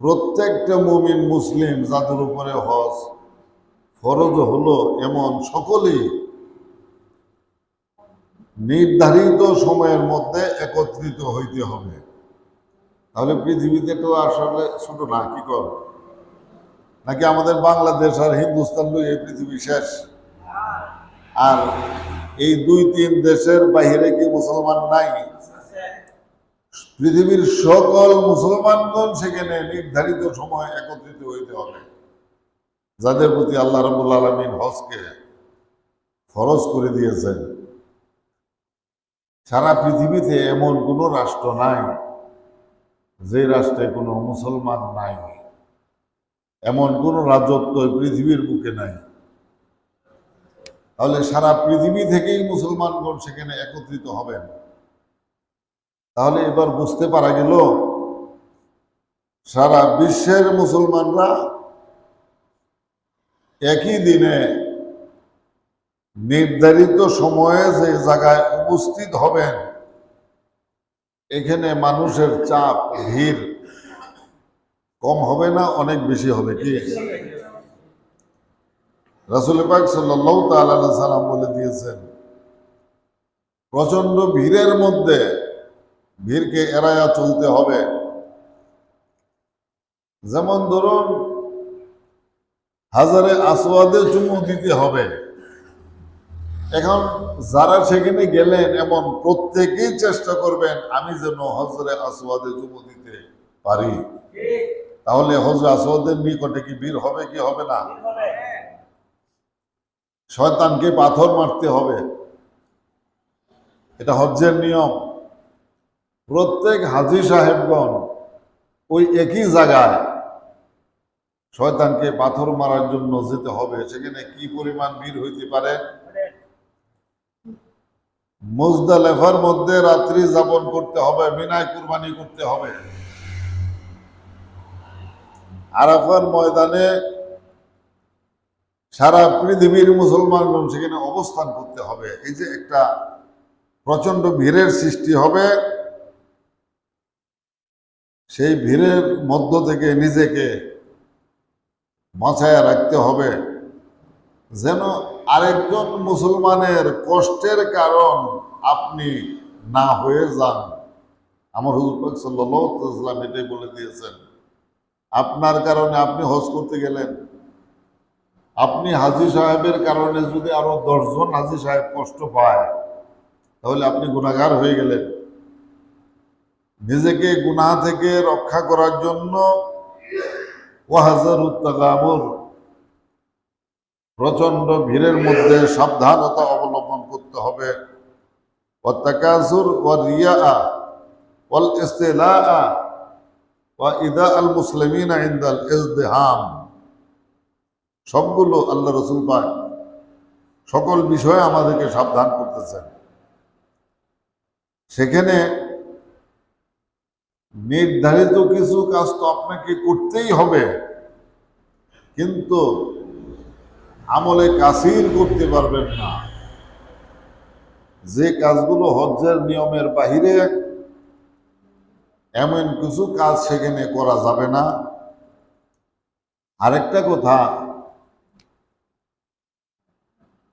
প্রত্যেকটা মুমিন মুসলিম যাদের উপরে হজ ফরজ হলো এমন সকলেই নির্ধারিত সময়ের মধ্যে একত্রিত হইতে হবে। তাহলে পৃথিবীতে তো আসলে ছোট না, কি কর? নাকি আমাদের বাংলাদেশ আর হিন্দুস্তান এই পৃথিবী শেষ? আর এই দুই তিন দেশের বাইরে কি মুসলমান নাই? পৃথিবীর সকল মুসলমানগণ সেখানে নির্ধারিত সময় একত্রিত হইতে হবে। যাদের প্রতি আল্লাহ রবুল আলমিন হজকে ফরজ করে দিয়েছেন। সারা পৃথিবীতে এমন কোনো রাষ্ট্র নাই যে রাষ্ট্রে কোনো মুসলমান নাই। এমন কোনো রাজত্ব পৃথিবীর বুকে নাই। তাহলে সারা পৃথিবী থেকেই মুসলমানগণ সেখানে একত্রিত হবেন। তাহলে এবার বুঝতে পারা গেল, সারা বিশ্বের মুসলমানরা একই দিনে নির্ধারিত সময়ে যে জায়গায় উপস্থিত হবেন, এখানে মানুষের চাপ, ভিড় কম হবে না, অনেক বেশি হবে কি? রাসুল পাক সাল্লাহ তাল্লাহ সাল্লাম বলে দিয়েছেন প্রচণ্ড ভিড়ের মধ্যে ভিড়কে এড়ায়া চলতে হবে। যেমন ধরুন, হাজারে আসওয়াদে চুমু দিতে হবে। এখন যারা সেখানে গেলেন এমন প্রত্যেকেই চেষ্টা করবেন, আমি যেন হজরে আসওয়াদে চুমু দিতে পারি। তাহলে হজরে আসওয়াদের নিকটে কি ভিড় হবে কি হবে না? শয়তানকে পাথর মারতে হবে। এটা হজ্জের নিয়ম। প্রত্যেক হাজি সাহেবগণ ওই একই জায়গায় শয়তানকে পাথর মারার জন্য যেতে হবে, সেখানে কি পরিমাণ ভিড় হইতে পারে? মুজদালেফার মধ্যে রাত্রি যাপন করতে হবে, মিনায় কুরবানি করতে হবে। আরাফার ময়দানে সারা পৃথিবীর মুসলমানগণ সেখানে অবস্থান করতে হবে। এই যে একটা প্রচণ্ড ভিড়ের সৃষ্টি হবে সেই ভিড়ের মধ্য থেকে নিজেকে বাঁচায় রাখতে হবে। যেন আরেকজন মুসলমানের কষ্টের কারণ আপনি না হয়ে যান। আমার হুজুর সাল্লাম এটাই বলে দিয়েছেন, আপনার কারণে আপনি হজ করতে গেলেন। আপনি হাজি সাহেবের কারণে যদি আরও দশজন হাজি সাহেব কষ্ট পায়, তাহলে আপনি গুণাগার হয়ে গেলেন। নিজেকে গুনাহ থেকে রক্ষা করার জন্য ওয়াহাজার উত্তাকামুর প্রচণ্ড ভিড়ের মধ্যে সাবধানতা অবলম্বন করতে হবে। ওয়া রিয়া ওয়াল ইদা আল সবগুলো আল্লাহ রসুল পাক সকল বিষয়ে আমাদেরকে সাবধান করতেছেন। সেখানে নির্ধারিত কিছু কাজ তো আপনাকে করতেই হবে। কিন্তু আমলে কাসির করতে পারবেন না। যে কাজগুলো হজ্জের নিয়মের বাহিরে, এমন কিছু কাজ সেখানে করা যাবে না। আরেকটা কথা,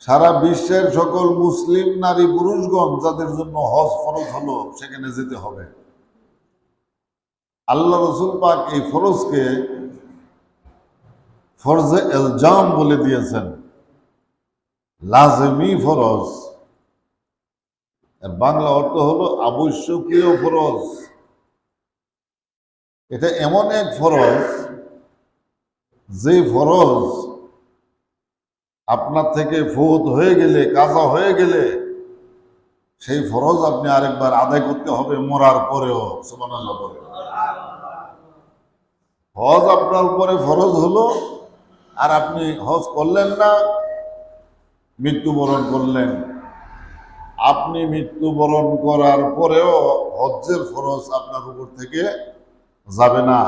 সারা বিশ্বের সকল মুসলিম নারী পুরুষগণ যাদের জন্য হজ ফরজ হলো, সেখানে যেতে হবে। আল্লাহ রসুল পাক এই ফরজকে ফরজে এলজাম বলে দিয়েছেন। লাজমি ফরজ। বাংলা অর্থ হলো আবশ্যকীয় ফরজ। এটা এমন এক ফরজ যে ফরজ আপনার থেকে ফৌত হয়ে গেলে, কাজা হয়ে গেলে, সেই ফরজ আপনি আরেকবার আদায় করতে হবে মরার পরেও, সুবহানাল্লাহ পরে হজ আপনার উপরে ফরজ হলো, আর আপনি হজ করলেন না, মৃত্যুবরণ করলেন। আপনি মৃত্যুবরণ করার পরেও হজ্জের ফরজ আপনার উপর থেকে যাবে না,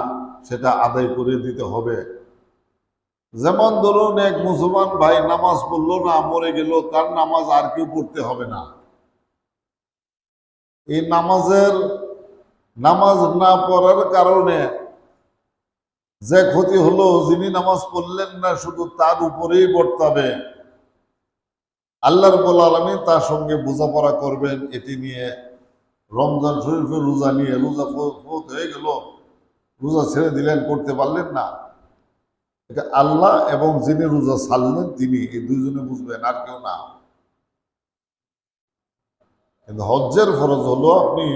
সেটা আদায় করে দিতে হবে। যেমন ধরুন, এক মুসলমান ভাই নামাজ পড়ল না, মরে গেল, তার নামাজ আর কেউ পড়তে হবে না। এই নামাজের, নামাজ না পড়ার কারণে যে ক্ষতি হলো, যিনি নামাজ পড়লেন না, শুধু তার উপরেই বর্তাবে আল্লাহ রবুল আলমী তার সঙ্গে বোঝাপড়া করবেন, এটি নিয়ে রমজান শরীফের রোজা নিয়ে। রোজা ফত হয়ে গেল, রোজা ছেড়ে দিলেন, করতে পারলেন না। এটা আল্লাহ এবং যিনি রোজা ছাড়লেন, তিনি, এই দুইজনে বুঝবেন, আর কেউ না। কিন্তু হজ্জের ফরজ হলো, আপনি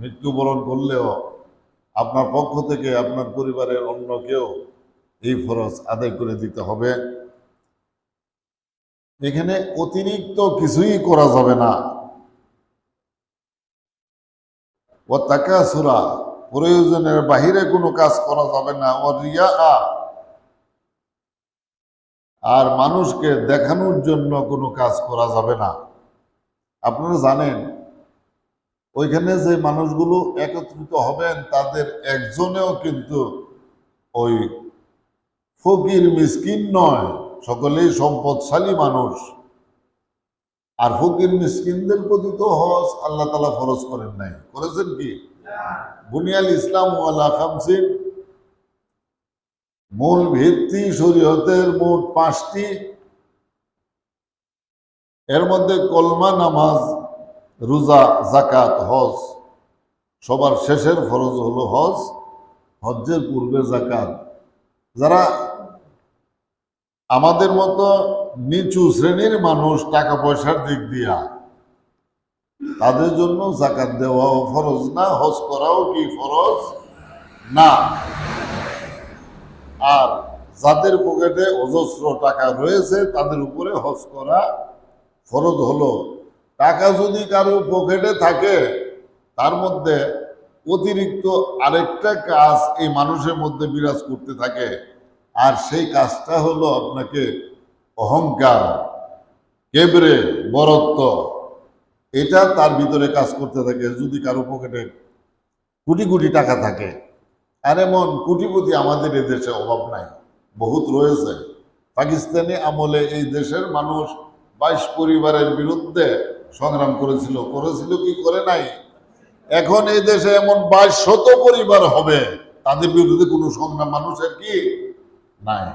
মৃত্যুবরণ করলেও আপনার পক্ষ থেকে আপনার পরিবারের অন্য কেউ এই ফরজ আদায় করে দিতে হবে। এখানে অতিরিক্ত কিছুই করা যাবে না। ও তাকাসুরা, প্রয়োজনের বাহিরে কোনো কাজ করা যাবে না। ও রিয়া, আর মানুষকে দেখানোর জন্য কোনো কাজ করা যাবে না। আপনারা জানেন ওইখানে যে মানুষগুলো একত্রিত হবেন, তাদের একজনেও কিন্তু ওই ফকির মিসকিন নয়, সকলেই সম্পদশালী মানুষ। আর ফকির মিসকিনদের প্রতি তো হজ আল্লাহ তালা ফরজ করেন নাই। করেছেন কি? বুনিয়াল ইসলাম ওয়ালা খামসিন। মূল ভিত্তি শরীয়তের মোট পাঁচটি। এর মধ্যে কলমা নামাজ রোজা জাকাত হজ, সবার শেষের ফরজ হলো হজ, হজ্জের পূর্বে জাকাত যারা আমাদের মতো নিচু শ্রেণির মানুষ টাকা পয়সার দিক দিয়া, তাদের জন্য জাকাত দেওয়াও ফরজ না, হজ করাও কি ফরজ? না। আর যাদের পকেটে অজস্র টাকা রয়েছে, তাদের উপরে হজ করা ফরজ হলো টাকা যদি কারও পকেটে থাকে, তার মধ্যে অতিরিক্ত আরেকটা কাজ এই মানুষের মধ্যে বিরাজ করতে থাকে। আর সেই কাজটা হলো আপনাকে অহংকার কেবরে বরত্ব, এটা তার ভিতরে কাজ করতে থাকে যদি কারও পকেটে কোটি কোটি টাকা থাকে। আর এমন কোটিপতি আমাদের এ দেশে অভাব নাই, বহুত রয়েছে। পাকিস্তানি আমলে এই দেশের মানুষ বাইশ পরিবারের বিরুদ্ধে সংগ্রাম করেছিল করেছিল কি করে নাই? এখন এই দেশে এমন বাইশ শত পরিবার হবে, তাদের বিরুদ্ধে কোনো সংগ্রাম মানুষের কি নাই?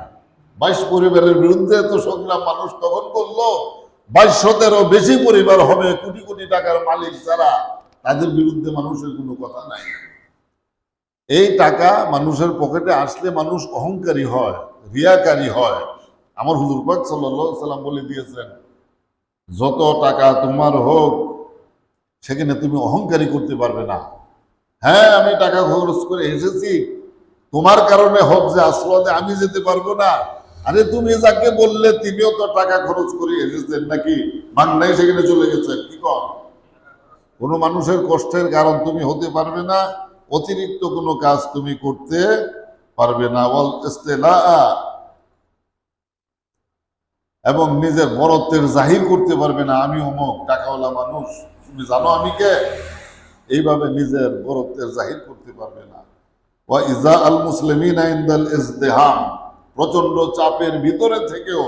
বাইশ পরিবারের বিরুদ্ধে তো সংগ্রাম মানুষ তখন করল বাইশ শতেরও বেশি পরিবার হবে, কোটি কোটি টাকার মালিক যারা, তাদের বিরুদ্ধে মানুষের কোনো কথা নাই। এই টাকা মানুষের পকেটে আসলে মানুষ অহংকারী হয়, রিয়াকারী হয়। আমার হুজুর পাক সাল্লাম বলে দিয়েছেন যত টাকা তোমার হোক, সেখানে তুমি অহংকারী করতে পারবে না। হ্যাঁ আমি টাকা খরচ করে এসেছি। তোমার কারণে হোক যে আসলাদে আমি যেতে পারব না। আরে তুমি যাকে বললে তিনিও তো টাকা খরচ করে এসেছেন নাকি? বাংলায় সেখানে চলে গেছেন কি কর? কোনো মানুষের কষ্টের কারণ তুমি হতে পারবে না। অতিরিক্ত কোনো কাজ তুমি করতে পারবে না। বল ইস্তেলা এবং নিজের বরত্বের জাহির করতে পারবে না আমি অমুক, টাকাওয়ালা মানুষ। তুমি জানো আমি কে? এইভাবে নিজের বরত্বের জাহির করতে পারবে না। ওয়া ইজা আল মুসলিমিন ইনদাল ইজতেহাম প্রচণ্ড চাপের ভিতরে থেকেও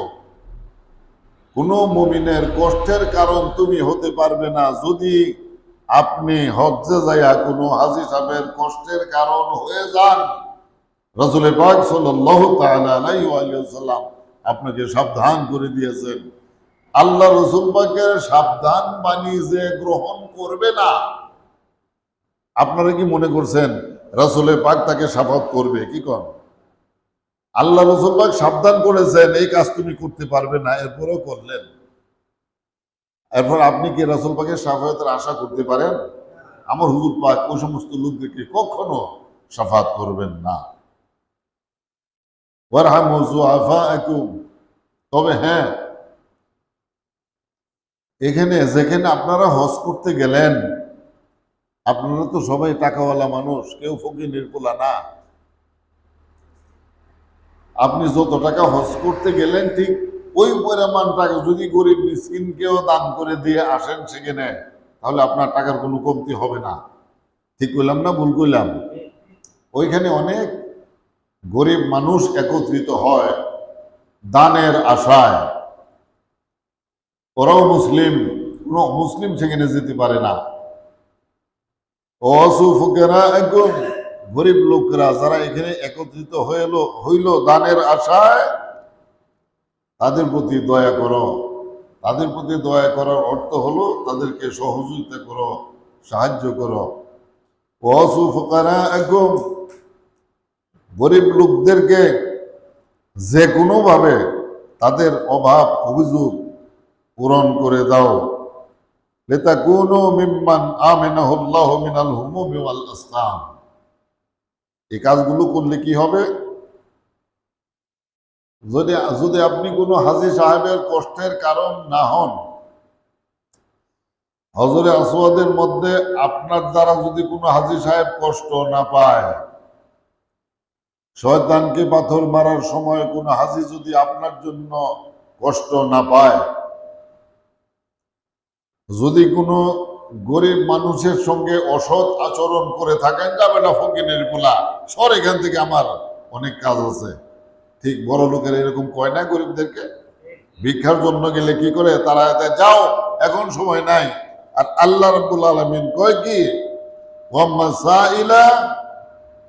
কোনো মুমিনের কষ্টের কারণ তুমি হতে পারবে না যদি আপনি হজ্জে যাইয়া কোনো হাজি সাহেবের কষ্টের কারণ হয়ে যান। রসুল পাক সাল্লাল্লাহু তাআলা আলাইহি ওয়া সাল্লাম আপনাকে সাবধান করে দিয়েছেন। আল্লাহ রসুল সাবধান বাণী যে গ্রহণ করবে না, আপনারা কি মনে করছেন রসুলের পাক তাকে সাফাত করবে? কি কর আল্লাহ রসুল পাক সাবধান করেছেন, এই কাজ তুমি করতে পারবে না, এরপরেও করলেন। এরপর আপনি কি রসুল পাকের সাফায়াতের আশা করতে পারেন? আমার হুজুর পাক ওই সমস্ত লোকদেরকে কখনো সাফাত করবেন না। তবে হ্যাঁ এখানে, যেখানে আপনারা হজ করতে গেলেন, আপনারা তো সবাই টাকাওয়ালা মানুষ, কেউ ফকির পোলা না। আপনি যত টাকা হজ করতে গেলেন, ঠিক ওই পরিমাণ টাকা যদি গরিব মিসকিনকেও দান করে দিয়ে আসেন সেখানে, তাহলে আপনার টাকার কোনো কমতি হবে না। ঠিক কইলাম না ভুল কইলাম? ওইখানে অনেক গরিব মানুষ একত্রিত হয় দানের আশায়। ওরাও মুসলিম, কোন মুসলিম সেখানে যেতে পারে না। অসুফকেরা একদম গরিব লোকেরা যারা এখানে একত্রিত হইল হইল দানের আশায়, তাদের প্রতি দয়া করো। তাদের প্রতি দয়া করার অর্থ হলো তাদেরকে সহযোগিতা করো, সাহায্য করো। ওয়াসু ফোকারা একদম গরিব লোকদেরকে যে কোনোভাবে তাদের অভাব, অভিযোগ পূরণ করে দাও। লেতাকুনু মিম্মান আমিনাহুল্লাহ মিনাল হুমুমি এই কাজগুলো করলে কি হবে? যদি যদি আপনি কোনো হাজি সাহেবের কষ্টের কারণ না হন হজরে আসওয়াদের মধ্যে আপনার দ্বারা যদি কোনো হাজি সাহেব কষ্ট না পায় শয়তানকে পাথর মারার সময় কোনো হাজি যদি আপনার জন্য কষ্ট না পায়, যদি কোনো গরিব মানুষের সঙ্গে অসৎ আচরণ করে থাকেন, যাবে না ফকিনের পোলা। সর এখান থেকে, আমার অনেক কাজ আছে। ঠিক বড় লোকের এরকম কয় না গরিবদেরকে? ভিক্ষার জন্য গেলে কি করে? তারা যাও, এখন সময় নাই। আর আল্লাহ রাব্বুল আলামিন কয় কি?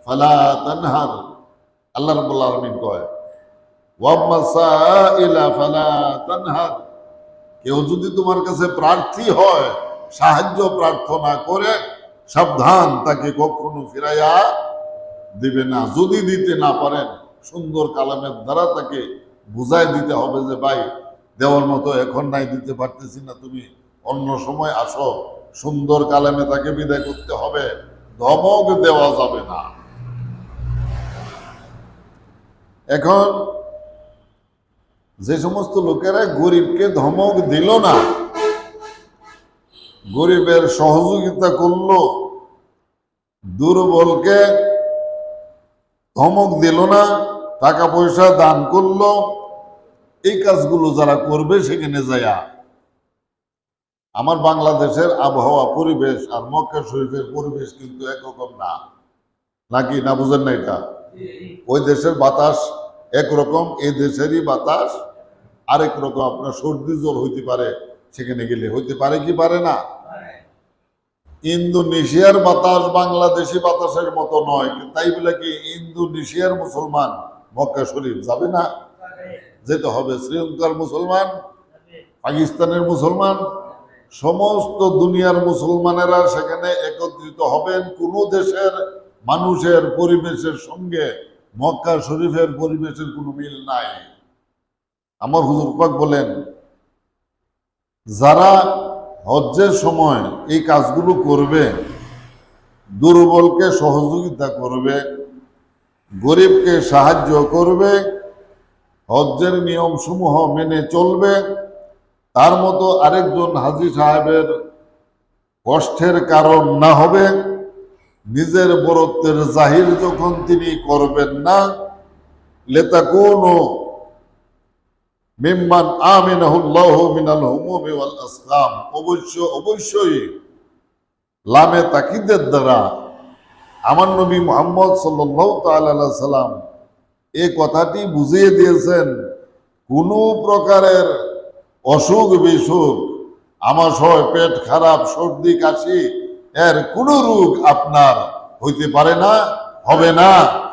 ফালা তানহার। আল্লাহ রাব্বুল আলামিন কয় কেউ যদি তোমার কাছে প্রার্থী হয়, সাহায্য প্রার্থনা করে, সাবধান, তাকে কখনো ফিরাইয়া দিবে না। যদি দিতে না পারেন, সুন্দর কালামের দ্বারা তাকে বুঝাই দিতে হবে যে, ভাই, দেওয়ার মতো এখন নাই, দিতে পারতেছি না তুমি। অন্য সময় আসো। সুন্দর কালামে তাকে বিদায় করতে হবে। ধমক দেওয়া যাবে না। এখন যে সমস্ত লোকেরা গরিবকে ধমক দিল না, গরিবের সহযোগিতা করল, দুর্বলকে ধমক দিল না টাকা পয়সা দান করল, এই কাজগুলো যারা করবে সেখানে যায়া আমার বাংলাদেশের আবহাওয়া, পরিবেশ আর মক্কা শরীফের পরিবেশ কিন্তু একরকম না। নাকি না বুঝেন না এটা? ওই দেশের বাতাস একরকম এই দেশেরই বাতাস, আরেক রকম আপনার সর্দি জ্বর হইতে পারে, সেখানে গেলে। হইতে পারে কি পারে না? ইন্দোনেশিয়ার বাতাস বাংলাদেশি বাতাসের মতো নয় তাই বলে কি ইন্দোনেশিয়ার মুসলমান মক্কা শরীফ যাবে না? যেতে হবে শ্রীলঙ্কার মুসলমান, পাকিস্তানের মুসলমান, সমস্ত দুনিয়ার মুসলমানেরা সেখানে একত্রিত হবেন কোন দেশের মানুষের পরিবেশের সঙ্গে মক্কা শরীফের পরিবেশের কোনো মিল নাই। আমার হুজুর পাক বলেন, যারা হজ্জের সময় এই কাজগুলো করবে, দুর্বলকে সহযোগিতা করবে, গরিবকে সাহায্য করবে, হজ্জের নিয়মসমূহ মেনে চলবে, তার মতো আরেকজন হাজি সাহেবের কষ্টের কারণ না হবে। নিজের বরত্বের জাহির যখন তিনি করবেন না লেতা কোন মিম্মান আমিনাহুল্লাহ মিনাল হুমুমি ওয়াল আসকাম। অবশ্য, অবশ্যই লামে তাকিদের দ্বারা আমার নবী মোহাম্মদ সাল্লাল্লাহু তাআলা সাল্লাম এই কথাটি বুঝিয়ে দিয়েছেন, কোনো প্রকারের অসুখ বিসুখ আমার আমাশয় পেট খারাপ, সর্দি, কাশি এর কোনো রোগ আপনার হইতে পারে না, হবে না।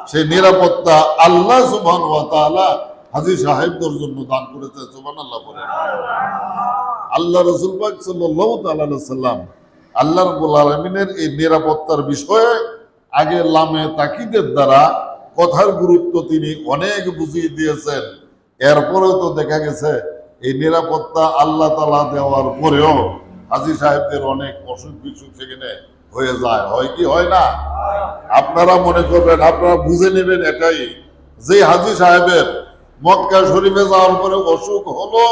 সেই নিরাপত্তা আল্লাহ সুবহান ওয়া তাআলা হাজী সাহেবদের জন্য দান করেছে, সুবহানাল্লাহ বলে আল্লাহ রসুল পাক সাল্লাল্লাহু তাআলা সাল্লাম আল্লাহ রাব্বুল আলামিনের এই নিরাপত্তার বিষয়ে আগে লামে তাকিদের দ্বারা কথার গুরুত্ব তিনি অনেক বুঝিয়ে দিয়েছেন। এরপরেও তো দেখা গেছে, এই নিরাপত্তা আল্লাহ তালা দেওয়ার পরেও হাজি সাহেবদের অনেক অসুখ বিসুখ সেখানে হয়ে যায়। হয় কি, হয় না? আপনারা মনে করবেন, আপনারা বুঝে নেবেন এটাই। যে হাজি সাহেবের মক্কা শরীফে যাওয়ার পরে অসুখ হলো,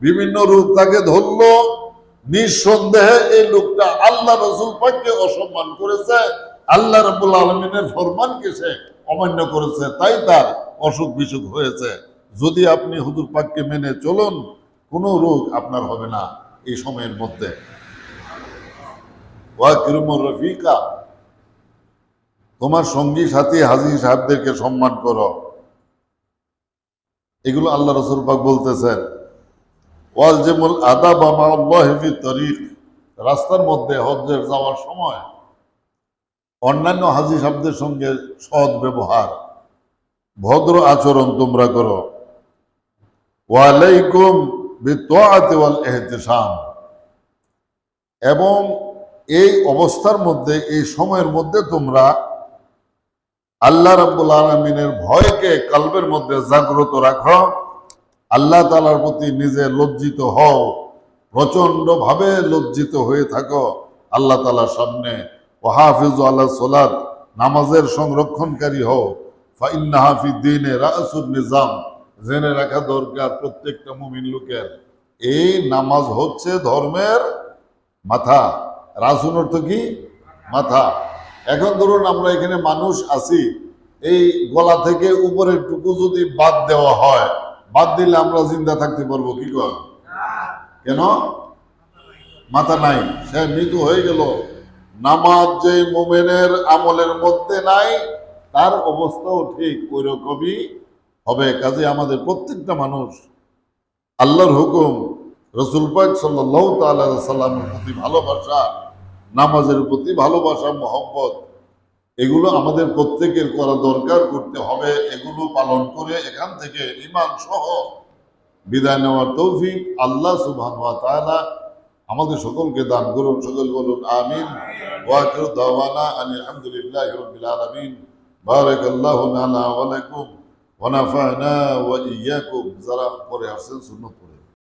বিভিন্ন রূপ তাকে ধরলো, নিঃসন্দেহে এই লোকটা আল্লাহ রসুল পাককে অসম্মান করেছে, আল্লাহ রবুল আলমিনের ফরমানকে সে অমান্য করেছে, তাই তার অসুখ বিসুখ হয়েছে। যদি আপনি হুজুর পাককে মেনে চলুন, কোনো রোগ আপনার হবে না। এই সময়ের মধ্যে। রফিকা, তোমার সঙ্গী, সাথী, হাজি, সাহেবদেরকে সম্মান করো। এগুলো আল্লাহ রসুল পাক বলতেছেন। ওয়ালজেমুল আদাব আমাল্লাহি তরিক, রাস্তার মধ্যে হজ্জের যাওয়ার সময় অন্যান্য হাজি শব্দের সঙ্গে সৎ ব্যবহার, ভদ্র আচরণ তোমরা করো। ওয়ালাইকুম এবং এই অবস্থার মধ্যে, এই সময়ের মধ্যে তোমরা আল্লাহ রাব্বুল আলমিনের ভয়কে কালবের মধ্যে জাগ্রত রাখো। আল্লাহ তালার প্রতি নিজে লজ্জিত হও প্রচণ্ড ভাবে লজ্জিত হয়ে থাকো আল্লাহ তালার সামনে। ও হাফিজ আল্লাহ সোলাদ নামাজের সংরক্ষণকারী হও। ফাইন্নাহাফি দিনে রাসুল নিজাম। জেনে রাখা দরকার প্রত্যেকটা মুমিন লোকের। এই নামাজ হচ্ছে ধর্মের মাথা। রাসুল অর্থ কি? মাথা। এখন ধরুন আমরা এখানে মানুষ আছি। এই গলা থেকে উপরের টুকু যদি বাদ দেওয়া হয়, বাদ দিলে আমরা জিন্দা থাকতে পারব, কি কেন? মাথা নাই। সে মৃত্যু হয়ে গেল। নামাজ যে মোমেনের আমলের মধ্যে নাই, তার অবস্থাও ঠিক ওই রকমই হবে। কাজে আমাদের প্রত্যেকটা মানুষ আল্লাহর হুকুম, রসুল পাক সাল্লাহ সাল্লামের প্রতি ভালোবাসা, নামাজের প্রতি ভালোবাসা, মহব্বত, এগুলো আমাদের প্রত্যেকের করা দরকার করতে হবে। এগুলো পালন করে এখান থেকে ইমান সহ বিদায় নেওয়ার তৌফিক আল্লাহ সুবহান ওয়া তাআলা আমাদের সকলকে দান করুন, সকল বলুন আমিন। ওয়াকির দাওয়ানা আলহামদুলিল্লাহি রাব্বিল আলামিন। বারাকাল্লাহু লানা ওয়া লাকুম। ওয়া নাফা'না ওয়া ইয়াকুম যারা পরে আসছেন সুন্নত পড়ে।